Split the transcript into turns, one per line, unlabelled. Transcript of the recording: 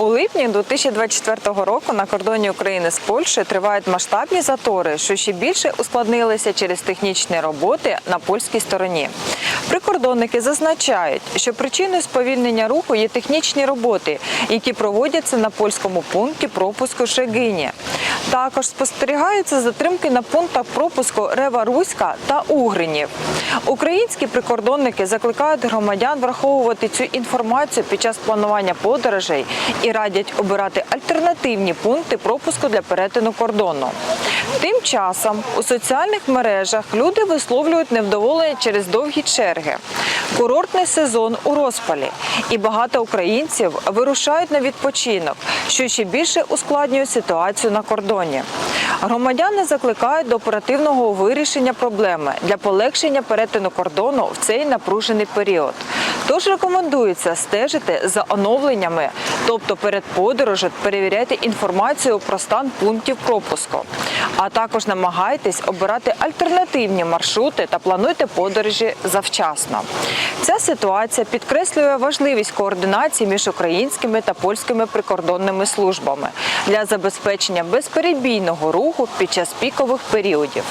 У липні 2024 року на кордоні України з Польщею тривають масштабні затори, що ще більше ускладнилися через технічні роботи на польській стороні. Прикордонники зазначають, що причиною сповільнення руху є технічні роботи, які проводяться на польському пункті пропуску Шегині. Також спостерігаються затримки на пунктах пропуску Рева Руська та Угринів. Українські прикордонники закликають громадян враховувати цю інформацію під час планування подорожей і радять обирати альтернативні пункти пропуску для перетину кордону. Тим часом у соціальних мережах люди висловлюють невдоволення через довгі черги. Курортний сезон у розпалі, і багато українців вирушають на відпочинок, що ще більше ускладнює ситуацію на кордоні. Громадяни закликають до оперативного вирішення проблеми для полегшення перетину кордону в цей напружений період. Тож рекомендується стежити за оновленнями, тобто перед подорожем перевіряйте інформацію про стан пунктів пропуску. А також намагайтесь обирати альтернативні маршрути та плануйте подорожі завчасно. Ця ситуація підкреслює важливість координації між українськими та польськими прикордонними службами для забезпечення безперебійного руху під час пікових періодів.